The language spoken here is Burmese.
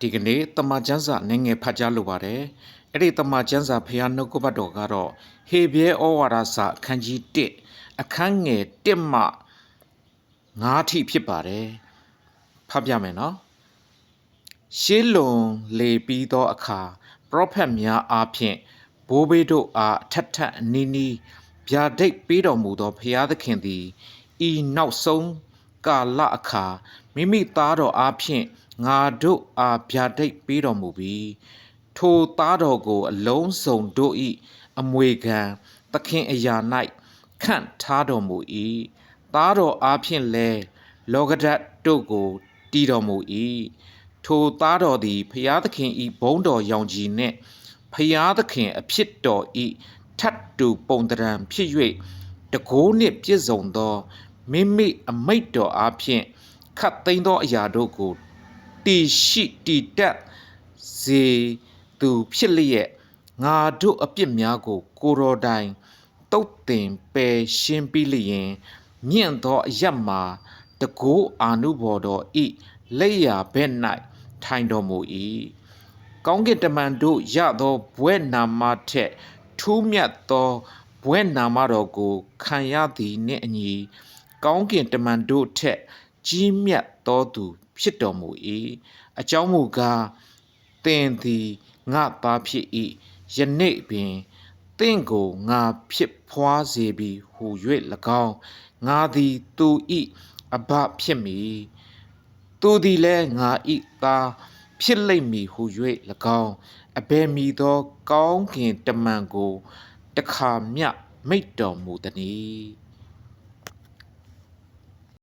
ဒီကနေ့တမန်ကျမ်းစာနည်းငယ်ဖတ်ကြားလိုပါတယ်အဲ့ဒီတမန်ကျမ်းစာဖျားနှုတ်ကပတ်တော်ကတော့ဟေဘဲဩဝါဒစာအခန်းကြီး1အခန်းငယ်1မှ9ထိဖြစ်ပါတယ်ဖတ်ပြမယ်နော်ရှေးလွန်လေပြီးသောအခါပရောဖက်များအားဖြင့်ဘိုးဘေးတို့အားထက်ထက်အနီးနီးဗျာဒိတ်ပေးတော်မူသောဖျားသခင်သည်ဤနောက်ဆုံးကာလအခါမိမိသားတော်အားဖြင့် ငါတို့အားဗျာဒိတ်ပေးတော်မူပြီးထိုသားတော်ကို အလုံးစုံတို့၏အမွေခံသခင်အရာ၌ခန့်ထားတော်မူ၏သားတော်အားဖြင့်လည်းလောကဓာတ်တို့ကိုတည်တော်မူ၏ထိုသားတော်သည်ဖျားသခင်၏ဘုန်းတော်ရောင်ကြီးနှင့်ဖျားသခင်အဖြစ်တော်၏ထတ်တူပုံတရံဖြစ်၍တကိုးနှင့်ပြည့်စုံသောမိမိအမိတ်တော်အားဖြင့်ခတ်သိမ်းသောအရာတို့ကို တည်ရှိတည်တက်စေသူဖြစ်လျက်ငါတို့အပြစ်များကို ကိုယ်တော်တိုင်တုတ်တင်ပယ်ရှင်းပြီးလျင် မြင့်သောအရတ်မှာတကိုးအာနုဘော်တော်ဤလက်ရာဘက်၌ထိုင်တော်မူ၏ကောင်းကင်တမန်တို့ရသောဘွဲ့နာမထက်ထူးမြတ်သောဘွဲ့နာမတော်ကိုခံရသည်နှင့်အညီကောင်းကင်တမန်တို့ထက် ကြီးမြတ်သောသူ ဖြစ်တော်မူ၏အကြောင်းမူကားသင်သည်ငါသားဖြစ်၏ယနေ့ပင်သင်ကိုငါဖြစ်ဖွားစေပြီဟု၍၎င်းငါသည်သူ၏အဘဖြစ်မည်သူသည်လည်းငါ၏သားဖြစ်လိမ့်မည်ဟု၍၎င်းအဘယ်မည်သော ကောင်းကင်တမန်ကိုတခါမျှမိတ်တော်မူသည်